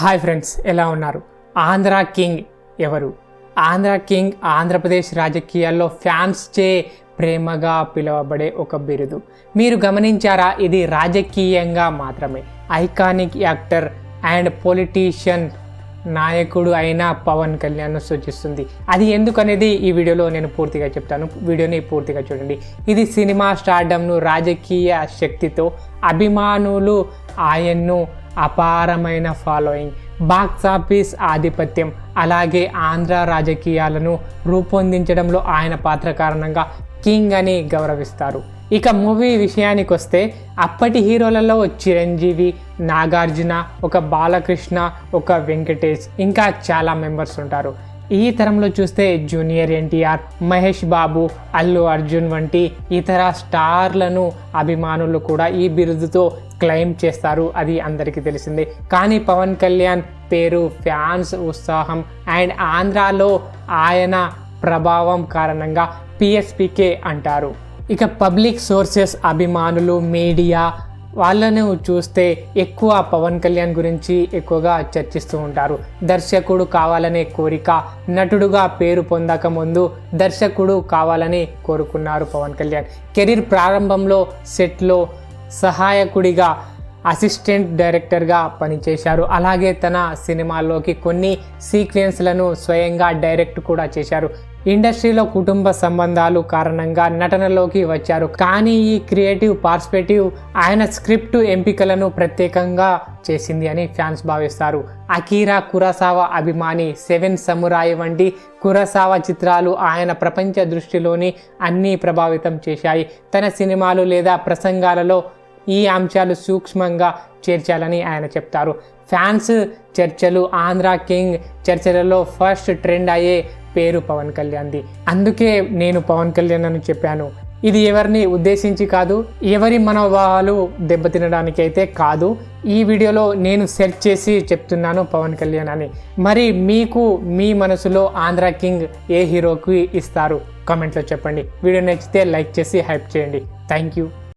Hi friends ఎలా ఉన్నారు? Andhra king ఎవరు? ఆంధ్ర కింగ్ ఆంధ్రప్రదేశ్ రాజకీయాల్లో ఫ్యాన్స్ చే ప్రేమగా పిలువబడే ఒక బిరుదు. మీరు గమనించారా ఇది రాజకీయంగా మాత్రమే. ఐకానిక్ యాక్టర్ అండ్ పొలిటీషియన్ నాయకుడు అయిన పవన్ కళ్యాణ్ సూచిస్తుంది. అది ఎందుకనేది ఈ వీడియోలో నేను పూర్తిగా చెప్తాను. వీడియోని పూర్తిగా చూడండి. ఇది సినిమా స్టార్డమ్ను రాజకీయ శక్తితో అభిమానులు ఆయన్ను అపారమైన ఫాలోయింగ్ బాక్స్ ఆఫీస్ ఆధిపత్యం. అలాగే ఆంధ్ర రాజకీయాలను రూపొందించడంలో ఆయన పాత్ర కారణంగా కింగ్ అని గౌరవిస్తారు. ఇక మూవీ విషయానికి వస్తే అప్పటి హీరోలలో చిరంజీవి నాగార్జున ఒక బాలకృష్ణ ఒక వెంకటేష్ ఇంకా చాలా మెంబర్స్ ఉంటారు. ఈ తరంలో చూస్తే జూనియర్ ఎన్టీఆర్ మహేష్ బాబు అల్లు అర్జున్ వంటి ఇతర స్టార్లను అభిమానులు కూడా ఈ బిరుదుతో క్లెయిమ్ చేస్తారు అది అందరికీ తెలిసిందే. కానీ పవన్ కళ్యాణ్ పేరు ఫ్యాన్స్ ఉత్సాహం అండ్ ఆంధ్రాలో ఆయన ప్రభావం కారణంగా పిఎస్పికే అంటారు. ఇక పబ్లిక్ సోర్సెస్ అభిమానులు మీడియా వాళ్ళను చూస్తే ఎక్కువ పవన్ కళ్యాణ్ గురించి ఎక్కువగా చర్చిస్తూ ఉంటారు. దర్శకుడు కావాలనే కోరిక నటుడుగా పేరు పొందక ముందు దర్శకుడు కావాలని కోరుకున్నారు పవన్ కళ్యాణ్. కెరీర్ ప్రారంభంలో సెట్లో సహాయకుడిగా అసిస్టెంట్ డైరెక్టర్గా పనిచేశారు. అలాగే తన సినిమాల్లోకి కొన్ని సీక్వెన్స్లను స్వయంగా డైరెక్ట్ కూడా చేశారు. ఇండస్ట్రీలో కుటుంబ సంబంధాలు కారణంగా నటనలోకి వచ్చారు. కానీ ఈ క్రియేటివ్ పర్స్పెక్టివ్ ఆయన స్క్రిప్ట్ ఎంపికలను ప్రత్యేకంగా చేసింది అని ఫ్యాన్స్ భావిస్తారు. అకీరా కురసావా అభిమాని సెవెన్ సమురాయి వంటి కురసావా చిత్రాలు ఆయన ప్రపంచ దృష్టిలోని అన్నీ ప్రభావితం చేశాయి. తన సినిమాలు లేదా ప్రసంగాలలో ఈ అంశాలు సూక్ష్మంగా చేర్చాలని ఆయన చెప్తారు. ఫ్యాన్స్ చర్చలు ఆంధ్ర కింగ్ చర్చలలో ఫస్ట్ ట్రెండ్ అయ్యే పేరు పవన్ కళ్యాణ్ది అందుకే నేను పవన్ కళ్యాణ్ అని చెప్పాను. ఇది ఎవరిని ఉద్దేశించి కాదు ఎవరి మనోభావాలు దెబ్బతినడానికి అయితే కాదు. ఈ వీడియోలో నేను సెర్చ్ చేసి చెప్తున్నాను పవన్ కళ్యాణ్ అని. మరి మీకు మీ మనసులో ఆంధ్ర కింగ్ ఏ హీరోకి ఇస్తారు? కామెంట్లో చెప్పండి. వీడియో నచ్చితే లైక్ చేసి హైప్ చేయండి. Thank you.